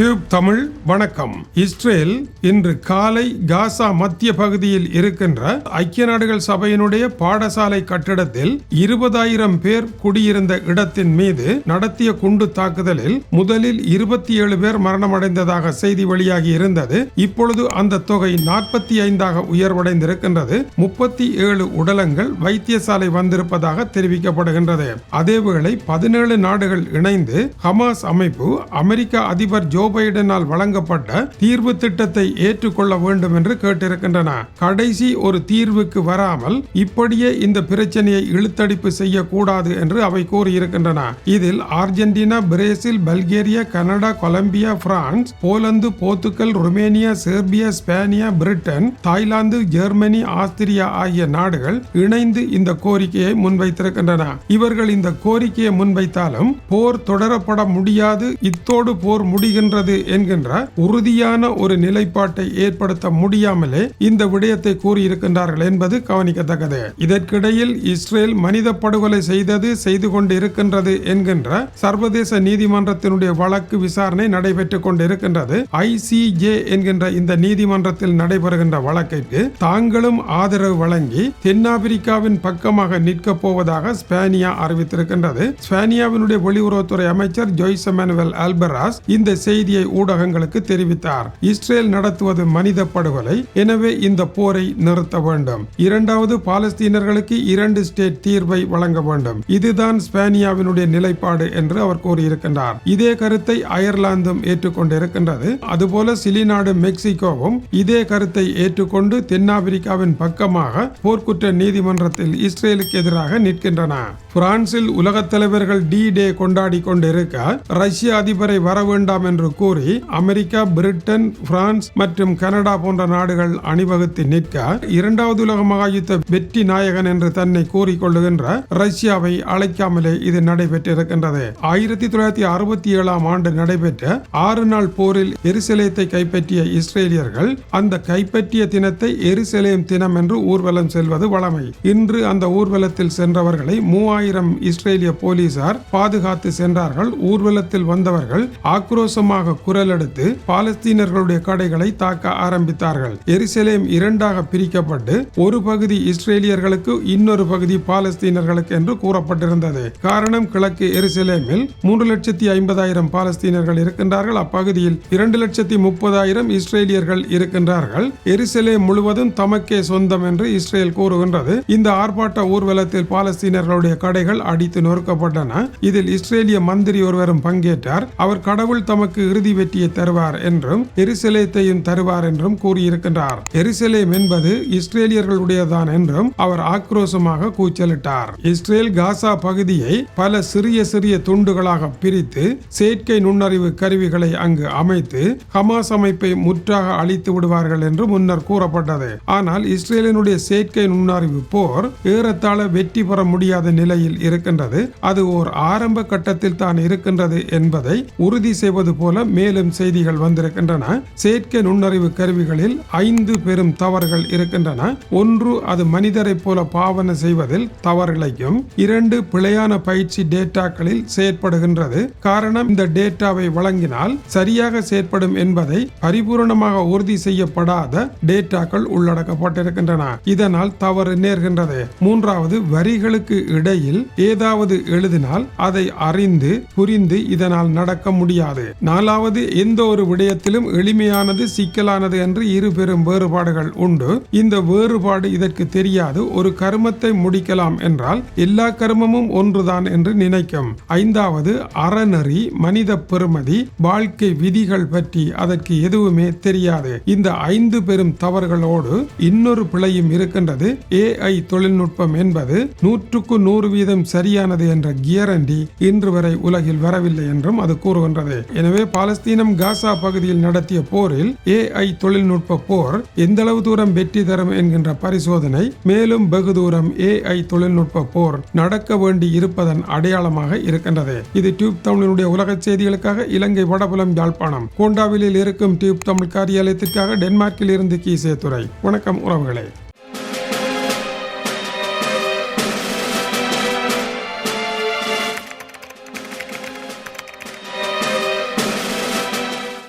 Tube Tamil வணக்கம். Israel இன்று காலை காசா மத்திய பகுதியில் இருக்கின்ற ஐக்கிய நாடுகள் சபையினுடைய பாடசாலை கட்டிடத்தில் இருபதாயிரம் பேர் குடியிருந்த இடத்தின் மீது நடத்திய குண்டு தாக்குதலில் முதலில் இருபத்தி ஏழு பேர் மரணமடைந்ததாக செய்தி வெளியாகி இருந்தது. இப்பொழுது அந்த தொகை நாற்பத்தி ஐந்தாக உயர்வடைந்திருக்கின்றது. முப்பத்தி ஏழு உடலங்கள் வைத்தியசாலை வந்திருப்பதாக தெரிவிக்கப்படுகின்றது. அதேவேளை பதினேழு நாடுகள் இணைந்து ஹமாஸ் அமைப்பு அமெரிக்க அதிபர் ஜோ பைடனால் வழங்கப்பட்ட தீர்வு திட்டத்தை ஏற்றுக்கொள்ள வேண்டும் என்று கேட்டிருக்கின்றன. கடைசி ஒரு தீர்வுக்கு வராமல் இப்படியே இந்த பிரச்சனையை இழுத்தடிப்பு செய்யக்கூடாது என்று அவை கூறியிருக்கின்றன. இதில் Argentina Brazil Bulgaria Canada Colombia France Poland Portugal Romania Serbia ஸ்பேனியா Britain Thailand Germany Austria ஆகிய நாடுகள் இணைந்து இந்த கோரிக்கையை முன்வைத்திருக்கின்றன. இவர்கள் இந்த கோரிக்கையை முன்வைத்தாலும் போர் தொடரப்பட முடியாது. இத்தோடு போர் முடிகின்ற முடிகின்றது என்கின்ற உறுதியான ஒரு நிலைப்பாட்டை ஏற்படுத்த முடியாமலே இந்த விடயத்தை கூறியிருக்கின்றார்கள் என்பது கவனிக்கத்தக்கது. இதற்கிடையில் இஸ்ரேல் மனித படுகொலை செய்தது செய்து கொண்டு இருக்கின்றது என்கின்ற சர்வதேச நீதிமன்றத்தினுடைய வழக்கு விசாரணை நடைபெற்றுக் கொண்டிருக்கின்றது. ஐசிஜே என்கின்ற இந்த நீதிமன்றத்தில் நடைபெறுகின்ற வழக்கிற்கு தாங்களும் ஆதரவு வழங்கி தென்னாப்பிரிக்காவின் பக்கமாக நிற்கப் போவதாக ஸ்பேனியா அறிவித்திருக்கின்றது. ஸ்பேனியாவினுடைய வெளியுறவுத்துறை அமைச்சர் ஜோய்ஸ் மேனுவல் ஆல்பராஸ் இந்த செய்தி செய்தியை ஊடகங்களுக்கு தெரிவித்தார். இஸ்ரேல் நடத்துவது மனித படுகொலை. எனவே இந்த போரை நிறுத்த வேண்டும். இரண்டாவது பாலஸ்தீனர்களுக்கு இரண்டு ஸ்டேட் தீர்வை வழங்க வேண்டும். இதுதான் ஸ்பானியாவினுடைய நிலைப்பாடு என்று அவர் கூறியிருக்கின்றார். இதே கருத்தை அயர்லாந்தும் ஏற்றுக்கொண்டிருக்கின்றது. அதுபோல சிலி நாடு மெக்சிகோவும் இதே கருத்தை ஏற்றுக்கொண்டு தென்னாப்பிரிக்காவின் பக்கமாக போர்க்குற்ற நீதிமன்றத்தில் இஸ்ரேலுக்கு எதிராக நிற்கின்றன. பிரான்சில் உலகத் தலைவர்கள் டி டே கொண்டாடி கொண்டிருக்க ரஷ்ய அதிபரை வர வேண்டாம் என்று கூறி அமெரிக்கா பிரிட்டன் பிரான்ஸ் மற்றும் கனடா போன்ற நாடுகள் அணிவகுத்து நிற்க இரண்டாவது உலக மகாயுத்த வெற்றி நாயகன் என்று தன்னை கூறிக்கொள்ளுகின்ற ரஷ்யாவை அழைக்காமலே இது நடைபெற்றிருக்கின்றது. ஆயிரத்தி தொள்ளாயிரத்தி அறுபத்தி ஏழாம் ஆண்டு நடைபெற்ற ஆறு நாள் போரில் எருசலேத்தை கைப்பற்றிய இஸ்ரேலியர்கள் அந்த கைப்பற்றிய தினத்தை எருசலேம் தினம் என்று ஊர்வலம் செல்வது வழமை. இன்று அந்த ஊர்வலத்தில் சென்றவர்களை மூவாயிரம் இஸ்ரேலிய போலீசார் பாதுகாத்து சென்றார்கள். ஊர்வலத்தில் வந்தவர்கள் ஆக்ரோஷமாக குரல் எடுத்து பாலஸ்தீனர்களுடைய கடைகளை தாக்க ஆரம்பித்தார்கள். எருசலேம் இரண்டாக பிரிக்கப்பட்டு ஒரு பகுதி இஸ்ரேலியர்களுக்கு இன்னொரு பகுதி பாலஸ்தீனர்களுக்கு என்று கூறப்பட்டிருந்தது. காரணம் கிழக்கு எருசலேமில் மூன்று லட்சத்தி ஐம்பதாயிரம் பாலஸ்தீனர்கள் இருக்கின்றார்கள். அப்பகுதியில் இரண்டு லட்சத்தி முப்பதாயிரம் இஸ்ரேலியர்கள் இருக்கின்றார்கள். எருசலேம் முழுவதும் தமக்கே சொந்தம் என்று இஸ்ரேல் கூறுகின்றது. இந்த ஆர்ப்பாட்ட ஊர்வலத்தில் பாலஸ்தீனர்களுடைய கடைகள் அடித்து நொறுக்கப்பட்டன. இதில் இஸ்ரேலிய மந்திரி ஒருவரும் பங்கேற்றார். அவர் கடவுள் தமக்கு இறுதி வெற்றியை தருவார் என்றும் எருசலேத்தையும் தருவார் என்றும் கூறியிருக்கின்றார். எருசலேம் என்பது இஸ்ரேலியர்களுடையதான் என்றும் அவர் ஆக்ரோஷமாக கூச்சலிட்டார். இஸ்ரேல் காசா பகுதியை பல சிறிய சிறிய துண்டுகளாக பிரித்து செயற்கை நுண்ணறிவு கருவிகளை அங்கு அமைத்து ஹமாஸ் அமைப்பை முற்றாக அழித்து விடுவார்கள் என்று முன்னர் கூறப்பட்டது. ஆனால் இஸ்ரேலினுடைய செயற்கை நுண்ணறிவு போர் ஏறத்தாழ வெற்றி பெற முடியாத நிலையில் இருக்கின்றது. அது ஓர் ஆரம்ப கட்டத்தில் தான் இருக்கின்றது என்பதை உறுதி செய்வது போல மேலும் செய்திகள் வந்திருக்கின்றன. செயற்கை நுண்ணறிவு கருவிகளில் ஐந்து பெரும் தவறுகள் இருக்கின்றன. ஒன்று அது மனிதரை போல பாவனை செய்வதில் தவறிழைக்கும் இரண்டு பிழையான பயிற்சி டேட்டாக்களில் செயற்படுகின்றது. காரணம் இந்த டேட்டாவை வழங்கினால் சரியாக செயற்படும் என்பதை பரிபூரணமாக உறுதி செய்யப்படாத டேட்டாக்கள் உள்ளடக்கப்பட்டிருக்கின்றன. இதனால் தவறு நேர்கின்றது. மூன்றாவது வரிகளுக்கு இடையில் ஏதாவது எழுதினால் அதை அறிந்து புரிந்து இதனால் நடக்க முடியாது. நாலாவது எந்த ஒரு விடயத்திலும் எளிமையானது சிக்கலானது என்று இரு பெரும் வேறுபாடுகள் உண்டு. இந்த வேறுபாடு இதற்கு தெரியாது. ஒரு கருமத்தை முடிக்கலாம் என்றால் எல்லா கருமமும் ஒன்றுதான் என்று நினைக்கும். ஐந்தாவது அறநெறி மனித பெருமதி வாழ்க்கை விதிகள் பற்றி அதற்கு எதுவுமே தெரியாது. இந்த ஐந்து பெரும் தவறுகளோடு இன்னொரு பிழையும் இருக்கின்றது. ஏஐ தொழில்நுட்பம் என்பது நூற்றுக்கு நூறு வீதம் சரியானது என்ற கியரண்டி இன்று வரை உலகில் வரவில்லை என்றும் அது கூறுகின்றது. எனவே பாலஸ்தீனம் காசா பகுதியில் நடத்திய போரில் ஏஐ தொழில்நுட்ப போர் எந்த அளவு தூரம் வெற்றி தரும் என்கின்ற பரிசோதனை மேலும் வெகு தூரம் ஏஐ தொழில்நுட்ப போர் நடக்க வேண்டி இருப்பதன் அடையாளமாக இருக்கின்றது. இது டியூப் தமிழினுடைய உலக செய்திகளுக்காக இலங்கை வடபுலம் யாழ்ப்பாணம் கோண்டாவிலில் இருக்கும் டியூப் தமிழ் காரியாலயத்திற்காக டென்மார்க்கில் இருந்து கீசே துறை வணக்கம் உறவுகளே.